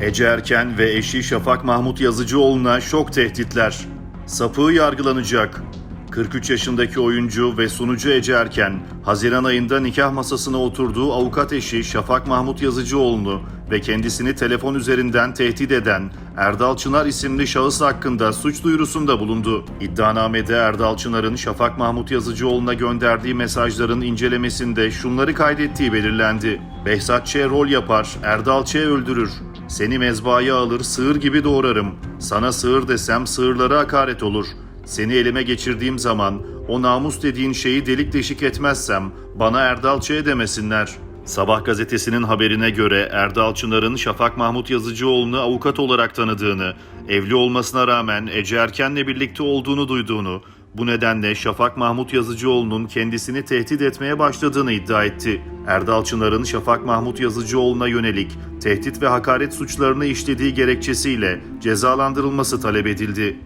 Ece Erken ve eşi Şafak Mahmut Yazıcıoğlu'na şok tehditler. Sapığı yargılanacak. 43 yaşındaki oyuncu ve sunucu Ece Erken, Haziran ayında nikah masasına oturduğu avukat eşi Şafak Mahmut Yazıcıoğlu'nu ve kendisini telefon üzerinden tehdit eden Erdal Çınar isimli şahıs hakkında suç duyurusunda bulundu. İddianamede Erdal Çınar'ın Şafak Mahmut Yazıcıoğlu'na gönderdiği mesajların incelemesinde şunları kaydettiği belirlendi. Behzat Ç. rol yapar, Erdal Ç. öldürür. Seni mezbaya alır, sığır gibi doğrarım. Sana sığır desem sığırlara hakaret olur. Seni elime geçirdiğim zaman o namus dediğin şeyi delik deşik etmezsem bana Erdal Ç. demesinler. Sabah gazetesinin haberine göre Erdal Çınar'ın Şafak Mahmut Yazıcıoğlu'nu avukat olarak tanıdığını, evli olmasına rağmen Ece Erken'le birlikte olduğunu duyduğunu, bu nedenle Şafak Mahmut Yazıcıoğlu'nun kendisini tehdit etmeye başladığını iddia etti. Erdal Çınar'ın Şafak Mahmut Yazıcıoğlu'na yönelik tehdit ve hakaret suçlarını işlediği gerekçesiyle cezalandırılması talep edildi.